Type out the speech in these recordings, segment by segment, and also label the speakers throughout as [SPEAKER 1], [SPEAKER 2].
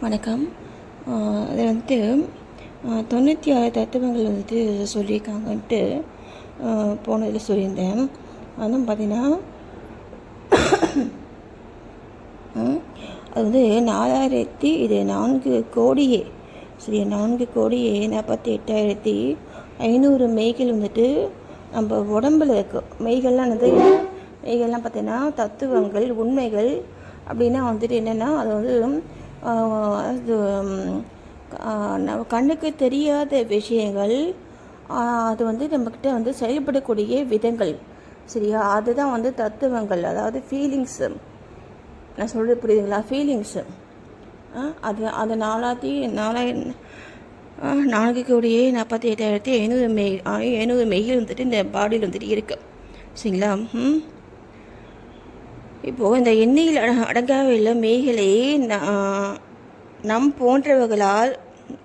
[SPEAKER 1] வணக்கம். அது வந்துட்டு தொண்ணூற்றி ஆறு தத்துவங்கள் வந்துட்டு சொல்லியிருக்காங்கன்ட்டு போனதில் சொல்லியிருந்தேன். அதுவும் பார்த்தீங்கன்னா அது வந்து நாலாயிரத்தி இது நான்கு கோடியே சரி நான்கு கோடியே நாற்பத்தி எட்டாயிரத்தி ஐநூறு மெய்கள் வந்துட்டு நம்ம உடம்புல இருக்கு. மெய்கள்லாம் வந்து மெய்கள்லாம் பார்த்தீங்கன்னா தத்துவங்கள் உண்மைகள் அப்படின்னா வந்துட்டு என்னென்னா அது வந்து அது நம்ம கண்ணுக்கு தெரியாத விஷயங்கள் அது வந்து நம்மக்கிட்ட வந்து செயல்படக்கூடிய விதங்கள் சரியா? அதுதான் வந்து தத்துவங்கள் அதாவது ஃபீலிங்ஸு நான் சொல்கிறது புரியுதுங்களா? ஃபீலிங்ஸு அது அது நாலாயிரத்தி நாலாயிரம் நான்கு கோடியே நாற்பத்தி எட்டாயிரத்தி ஐநூறு மெய் ஐநூறு மெயில் வந்துட்டு இந்த பாடியில் வந்துட்டு இருக்குது சரிங்களா? ம். இப்போது இந்த எண்ணெயில் அட அடங்காவுள்ள மெய்களை நம் போன்றவர்களால்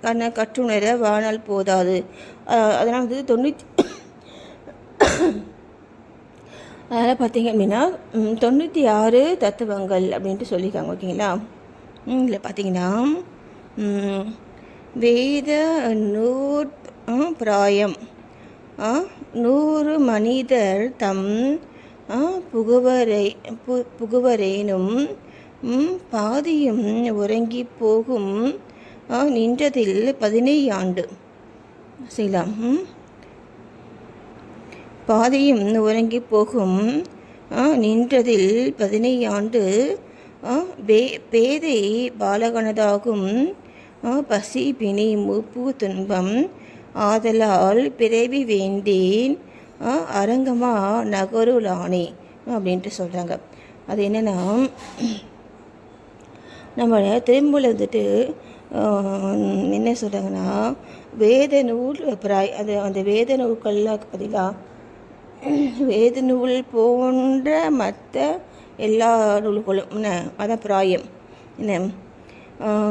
[SPEAKER 1] கண்ண கற்றுணர வாழ்நாள் போதாது. அதனால் வந்து தொண்ணூற்றி அதனால் பார்த்தீங்க அப்படின்னா தொண்ணூற்றி ஆறு தத்துவங்கள் அப்படின்ட்டு சொல்லியிருக்காங்க ஓகேங்களா? இல்லை இதில் பார்த்தீங்கன்னா வேத நூற் பிராயம். நூறு மனிதர் தம் புகுவரை பு புகுவரேனும் பாதியும் உறங்கி போகும் நின்றதில் பதினையாண்டு செய்யலாம் பாதியும் உறங்கி போகும் ஆ, நின்றதில் பதினையாண்டு ஆ, பேதை பாலகனதாகும் பசி பிணி மூப்பு துன்பம் ஆதலால் பிறவி வேண்டேன் அரங்கமாக அரங்கமா நகருளானே அப்படின்ட்டு சொல்கிறாங்க அது என்னென்னா நம்ம திரும்பல வந்துட்டு என்ன சொல்கிறாங்கன்னா வேத நூல் பிராய் அது அந்த வேத நூல்கள்லாம் பதிலாக வேத நூல் போன்ற மற்ற எல்லா நூல்களும் என்ன அதான் பிராயம். என்ன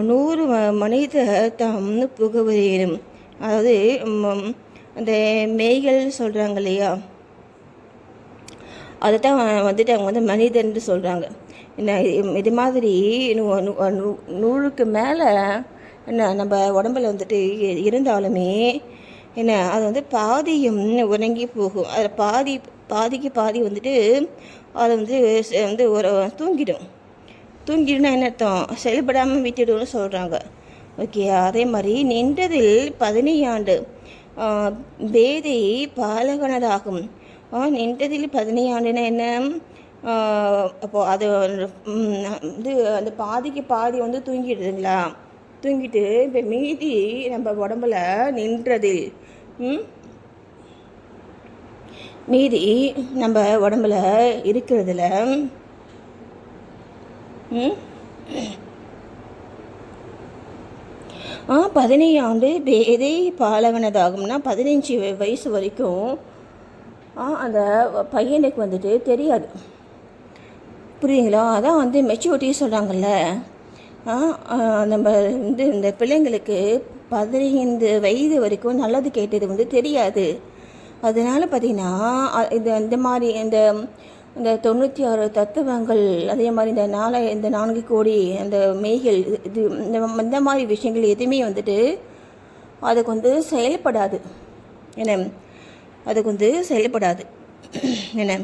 [SPEAKER 1] நூறு ம- மனித தம் புகவரேனும் அதாவது அந்த மெய்கள் சொல்கிறாங்க இல்லையா அதை தான் வந்துட்டு அவங்க வந்து மனிதன்னு சொல்கிறாங்க என்ன இது- மாதிரி நூ- நூறுக்கு மேலே என்ன நம்ம உடம்புல வந்துட்டு இருந்தாலுமே என்ன அது வந்து பாதியும் உறங்கி போகும். அதில் பாதி பாதிக்கு பாதி வந்துட்டு அதை வந்து வந்து ஒரு தூங்கிடும். தூங்கிடும்னா என்ன அர்த்தம்? செயல்படாமல் விட்டுடும்னு சொல்கிறாங்க ஓகே அதே மாதிரி நின்றதில் பதினையாண்டு பேதை பாலகனதாகும். நின்றதில் பதினையாண்டுனா என்ன? அப்போ அது வந்து அந்த பாதிக்கு பாதி வந்து தூங்கிடுதுங்களா? தூங்கிட்டு இப்போ மீதி நம்ம உடம்புல நின்றதில் ம்? மீதி நம்ம உடம்புல இருக்கிறதுல ம்? பதினையாண்டு பேதை பாலவனதாகும்னா பதினஞ்சு வயசு வரைக்கும். ஆ அந்த பையனுக்கு வந்துட்டு தெரியாது. புரியுங்களா அதான் வந்து மெச்சூரிட்டி சொல்கிறாங்கல்ல ஆ நம்ம வந்து இந்த பிள்ளைங்களுக்கு பதினைந்து வயது வரைக்கும் நல்லது கேட்டது வந்து தெரியாது. அதனால் பார்த்திங்கன்னா இது இந்த இந்த மாதிரி இந்த இந்த தொண்ணூற்றி ஆறு தத்துவங்கள் அதே மாதிரி இந்த நாலு இந்த நான்கு கோடி அந்த மெய்கள் இது- இது இந்த இந்த மாதிரி விஷயங்கள் எதுவுமே வந்துட்டு அதுக்கு வந்து செயல்படாது. என்ன? அதுக்கு வந்து செயல்படாது. என்ன?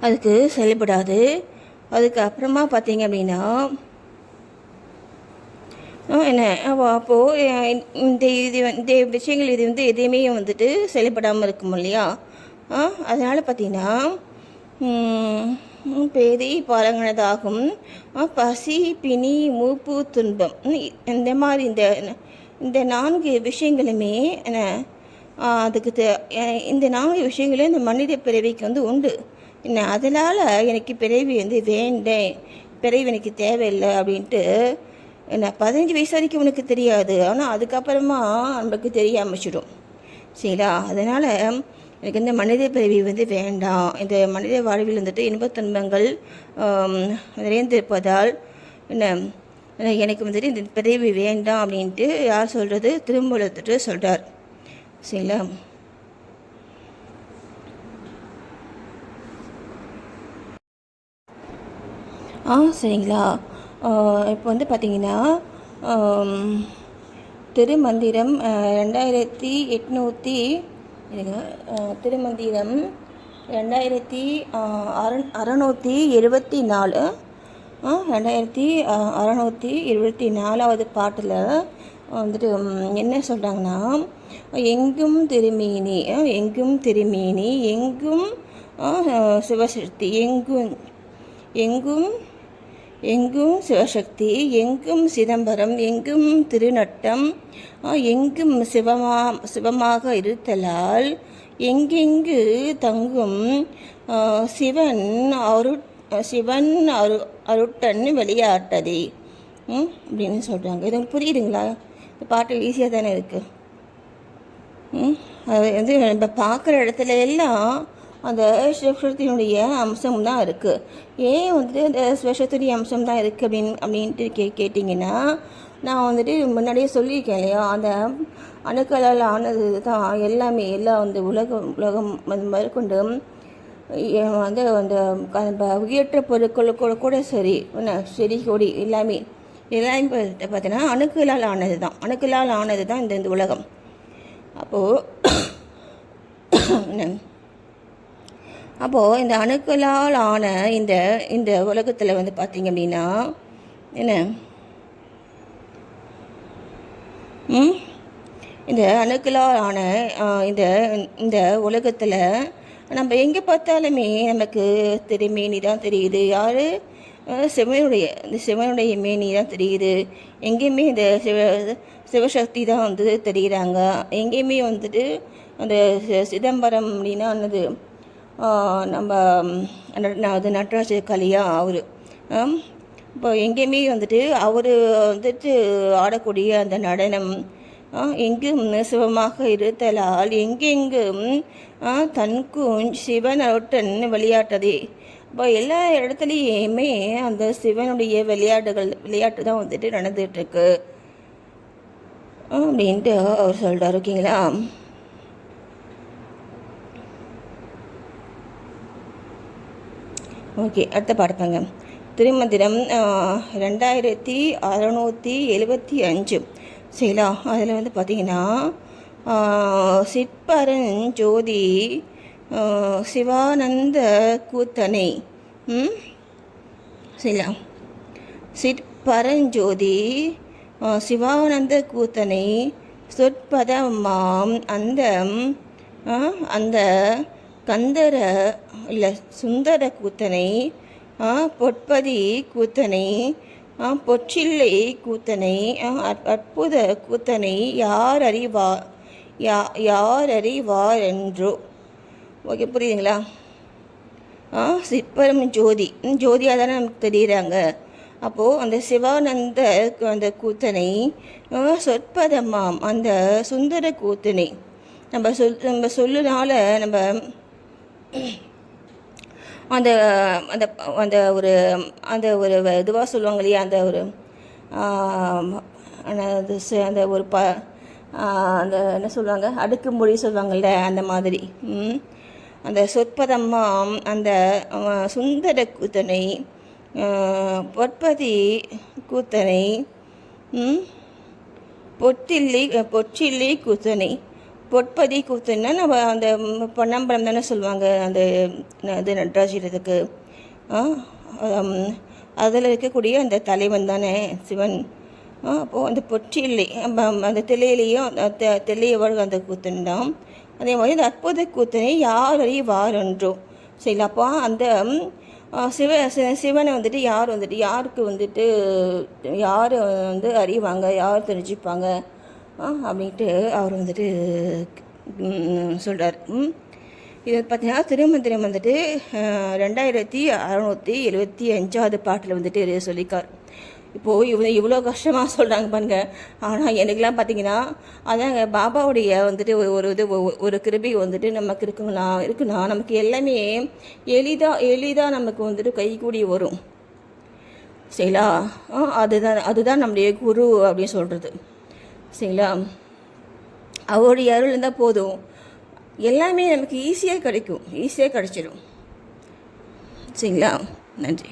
[SPEAKER 1] அதுக்கு செயல்படாது. அதுக்கு அப்புறமா பார்த்தீங்க அப்படின்னா என்ன? அப்போது இந்த இது இந்த விஷயங்கள் இது வந்து எதையுமே வந்துட்டு செயல்படாமல் இருக்கும் இல்லையா? அதனால் பார்த்தீங்கன்னா பேதி ம், பேதை பசி பிணி மூப்பு துன்பம் இந்த மாதிரி இந்த இந்த நான்கு விஷயங்களுமே என்ன அதுக்கு தே- இந்த நான்கு விஷயங்களும் இந்த மனித பிறவிக்கு வந்து உண்டு. என்ன அதனால் எனக்கு பிறவி வந்து வேண்டேன். பிறவி எனக்கு தேவையில்லை அப்படின்ட்டு என்ன பதினஞ்சு வயசு வரைக்கும் உனக்கு தெரியாது. ஆனால் அதுக்கப்புறமா நமக்கு தெரிய ஆரம்பிச்சிடும் சரிங்களா? அதனால் எனக்கு இந்த மனித பிறவி வந்து வேண்டாம். இந்த மனித வாழ்வில் வந்துட்டு இன்பத் துன்பங்கள் நிறைந்திருப்பதால் என்ன எனக்கு வந்துட்டு இந்த பிறவி வேண்டாம் அப்படின்ட்டு யார் சொல்கிறது திருமூலத்துட்டு சொல்கிறார் சரிங்களா? ஆ சரிங்களா? இப்போ வந்து பார்த்திங்கன்னா திருமந்திரம் ரெண்டாயிரத்தி எட்நூற்றி இதுங்க திருமந்திரம் ரெண்டாயிரத்தி அற அறநூற்றி எழுபத்தி நாலு ரெண்டாயிரத்தி அறநூற்றி இருபத்தி நாலாவது பாட்டில் வந்துட்டு என்ன சொல்கிறாங்கன்னா எங்கும் திருமேனி எங்கும் திருமேனி எங்கும் சிவசக்தி எங்கும் எங்கும் எங்கும் சிவசக்தி எங்கும் சிதம்பரம் எங்கும் திருநட்டம் எங்கும் சிவமா சிவமாக இருத்தலால் எங்கெங்கு தங்கும் சிவன் அரு சிவன் அரு அருட்டன் வெளியாட்டதே ம் அப்படின்னு சொல்கிறாங்க இது உங்களுக்கு புரியுதுங்களா? இந்த பாட்டு ஈஸியாக தானே இருக்குது ம், அது வந்து நம்ம பார்க்குற இடத்துல எல்லாம் அந்த சிவசக்தியினுடைய அம்சம் தான் இருக்குது ஏன் வந்துட்டு அந்த சிவசக்தியுடைய அம்சம் தான் இருக்குது அப்படின்னு அப்படின்ட்டு கே கேட்டிங்கன்னா நான் வந்துட்டு முன்னாடியே சொல்லியிருக்கேன் இல்லையா? அந்த அணுக்களால் ஆனது தான் எல்லாமே எல்லாம் வந்து உலகம் உலகம் அது மேற்கொண்டு வந்து அந்த உயற்ற ப- பொருட்கள் கூட கூட சரி செடி கொடி எல்லாமே எல்லாமே பார்த்தீங்கன்னா அணுக்களால் ஆனது தான். அணுக்களால் ஆனது தான் இந்த இந்த உலகம். அப்போது அப்போது இந்த அணுக்களால் ஆன இந்த இந்த உலகத்தில் வந்து பார்த்தீங்க அப்படின்னா என்ன? ம்? இந்த அணுக்களால் ஆன இந்த இந்த உலகத்தில் நம்ம எங்கே பார்த்தாலுமே நமக்கு திருமேனி தான் தெரியுது. யார்? சிவனுடைய இந்த சிவனுடைய மேனி தான் தெரியுது. எங்கேயுமே இந்த சிவ சிவசக்தி தான் வந்து தெரிகிறாங்க எங்கேயுமே வந்துட்டு அந்த சி- சிதம்பரம் அப்படின்னா என்னது? நம்ம அது நடராஜ கலியா அவர். இப்போ எங்கேயுமே வந்துட்டு அவர் வந்துட்டு ஆடக்கூடிய அந்த நடனம் ஆ, எங்கும் சிவமாக இருத்தலால் எங்கெங்கும் தன்கும் சிவன் விளையாட்டதே. இப்போ எல்லா இடத்துலையுமே அந்த சிவனுடைய விளையாட்டுகள் விளையாட்டு தான் வந்துட்டு நடந்துகிட்ருக்கு. அப்படின்ட்டு அவர் சொல்கிறார் ஓகேங்களா? ஓகே அடுத்த பாடப்பாங்க திருமந்திரம் ரெண்டாயிரத்தி அறநூற்றி எழுபத்தி அஞ்சு. சரிங்களா அதில் வந்து பார்த்தீங்கன்னா சிற்பரன் ஜோதி சிவானந்த கூத்தனை சரிங்களா சிற்பரஞ்சோதி சிவானந்த கூத்தனை சொற்பதமாம் அந்த அந்த கந்தர இல்லை சுந்தர கூத்தனை பொற்பதி கூத்தனை ஆஹ், பொற்றில்லை கூத்தனை அற்புத கூத்தனை யார் அறிவா யா யார் அறிவார் என்றோ ஓகே புரியுதுங்களா? ஆ சிற்பரம் ஜோதி. ஜோதியாக தானே நமக்கு தெரியுறாங்க. அப்போது அந்த சிவானந்த அந்த கூத்தனை சொற்பதமாம். அந்த சுந்தர கூத்தனை. நம்ம சொல் நம்ம சொல்லுனால நம்ம அந்த அந்த அந்த ஒரு அந்த ஒரு இதுவாக சொல்லுவாங்க இல்லையா அந்த ஒரு அந்த ஒரு ப அந்த என்ன சொல்லுவாங்க? அடுக்கு மொழி சொல்லுவாங்கள்ல அந்த மாதிரி. ம். அந்த சொற்பதம்மாம் அந்த சுந்தர கூத்தனை பொற்பதி கூத்தனை பொட்டில்லி பொற்றில்லி பொற்றில்லி கூத்தனை. பொற்பதி கூத்துன்னா நம்ம அந்த பொன்னம்பலம் தானே சொல்லுவாங்க அந்த இது நடராஜரத்துக்கு அதில் இருக்கக்கூடிய அந்த தலைவன் தானே சிவன். அப்போது அந்த பொற்றில்லை அந்த தில்லையிலையும் அந்த வழங்க அந்த கூத்தன் தான் அதே மாதிரி அந்த அற்புத கூத்தனை யார் அறிவாரென்றோ சரி அப்போ அந்த சிவ சி- சிவனை வந்துட்டு யார் வந்துட்டு யாருக்கு வந்துட்டு யார் வந்து அறிவாங்க யார் தெரிஞ்சுப்பாங்க? அப்படின்ட்டு அவர் வந்துட்டு சொல்கிறார் இது பார்த்தீங்கன்னா திருமந்திரம் வந்துட்டு ரெண்டாயிரத்தி அறநூற்றி எழுபத்தி அஞ்சாவது பாட்டில் வந்துட்டு சொல்லியிருக்கார். இப்போது இவ்வளோ இவ்வளோ கஷ்டமாக சொல்கிறாங்க பாருங்க. ஆனால் எனக்குலாம் பார்த்தீங்கன்னா அதாங்க பாபாவுடைய வந்துட்டு ஒரு ஒரு இது ஒ- ஒரு கிருபி வந்துட்டு நமக்கு இருக்குங்களா? இருக்குன்னா நமக்கு எல்லாமே எளிதாக எளிதாக நமக்கு வந்துட்டு கைகூடி வரும். சரிங்களா? ஆ, அதுதான் அதுதான் நம்முடைய குரு அப்படின்னு சொல்கிறது சரிங்களா? அவருடைய அருள் இருந்தால் போதும். எல்லாமே நமக்கு ஈஸியாக கிடைக்கும். ஈஸியாக கிடைச்சிடும் சரிங்களா? நன்றி.